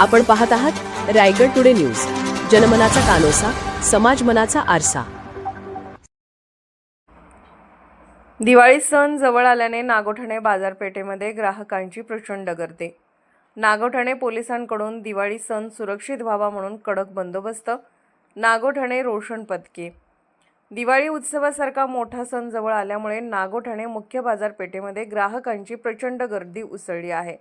आपण पाहत आहात रायगड टुडे न्यूज. जनमनाचा कानोसा समाज मनाचा आरसा. दिवाळी सण जवळ आल्याने नागोठणे बाजारपेठेमध्ये ग्राहकांची प्रचंड गर्दी. नागोठणे पोलिसांकडून दिवाळी सण सुरक्षित व्हावा म्हणून कडक बंदोबस्त नागोठणे रोशन पदकी दिवाळी उत्सवासारखा मोठा सण जवळ आल्यामुळे नागोठणे मुख्य बाजारपेठेमध्ये ग्राहकांची प्रचंड गर्दी उसळली आहे.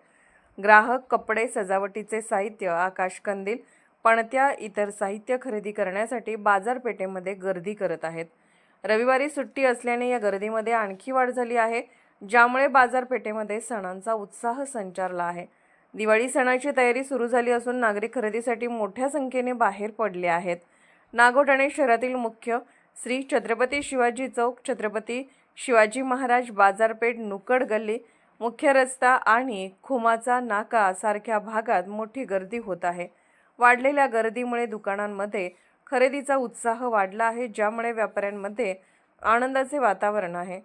ग्राहक कपडे सजावटीचे साहित्य आकाशकंदील पणत्या इतर साहित्य खरेदी करण्यासाठी बाजारपेठेमध्ये गर्दी करत आहेत. रविवारी सुट्टी असल्याने या गर्दीमध्ये आणखी वाढ झाली आहे ज्यामुळे बाजारपेठेमध्ये सणांचा उत्साह संचारला आहे. दिवाळी सणाची तयारी सुरू झाली असून नागरिक खरेदीसाठी मोठ्या संख्येने बाहेर पडले आहेत. नागोठाणे शहरातील मुख्य श्री छत्रपती शिवाजी चौक छत्रपती शिवाजी महाराज बाजारपेठ नुकड गल्ली मुख्य रस्ता आणि खुमाचा नाका सारख्या भागात मोठी गर्दी होत आहे. वाढलेल्या गर्दीमुळे दुकानांमध्ये खरेदीचा उत्साह वाढला आहे ज्यामुळे व्यापाऱ्यांमध्ये आनंदाचे वातावरण आहे.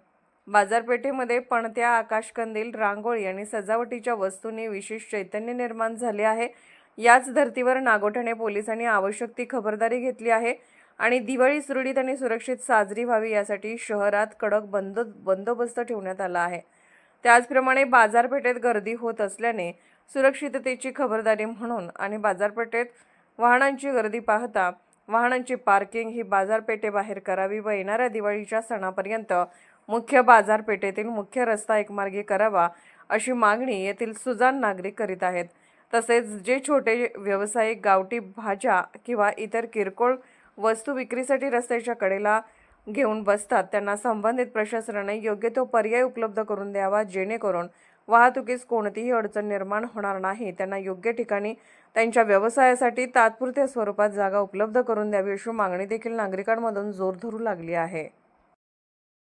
बाजारपेठेमध्ये पणत्या आकाशकंदील रांगोळी आणि सजावटीच्या वस्तूंनी विशेष चैतन्य निर्माण झाले आहे. याच धर्तीवर नागोठणे पोलिसांनी आवश्यक ती खबरदारी घेतली आहे आणि दिवाळी सुरळीत आणि सुरक्षित साजरी व्हावी यासाठी शहरात कडक बंद बंदोबस्त ठेवण्यात आला आहे. त्याचप्रमाणे बाजारपेठेत गर्दी होत असल्याने सुरक्षिततेची खबरदारी म्हणून आणि बाजारपेठेत वाहनांची गर्दी पाहता वाहनांची पार्किंग ही बाजारपेठेबाहेर करावी व येणाऱ्या दिवाळीच्या सणापर्यंत मुख्य बाजारपेठेतील मुख्य रस्ता एकमार्गी करावा अशी मागणी येथील सुजाण नागरिक करीत आहेत. तसेच जे छोटे व्यावसायिक गावठी भाज्या किंवा इतर किरकोळ वस्तू विक्रीसाठी रस्त्याच्या कडेला घेऊन बसतात. त्यांना संबंधित प्रशासनाने योग्य तो पर्याय उपलब्ध करून द्यावा जेणेकरून वाहतुकीस कोणतीही अडचण निर्माण होणार नाही. त्यांना योग्य ठिकाणी त्यांच्या व्यवसायासाठी तात्पुरत्या स्वरूपात जागा उपलब्ध करून द्यावी अशी मागणी देखील नागरिकांमधून जोर धरू लागली आहे.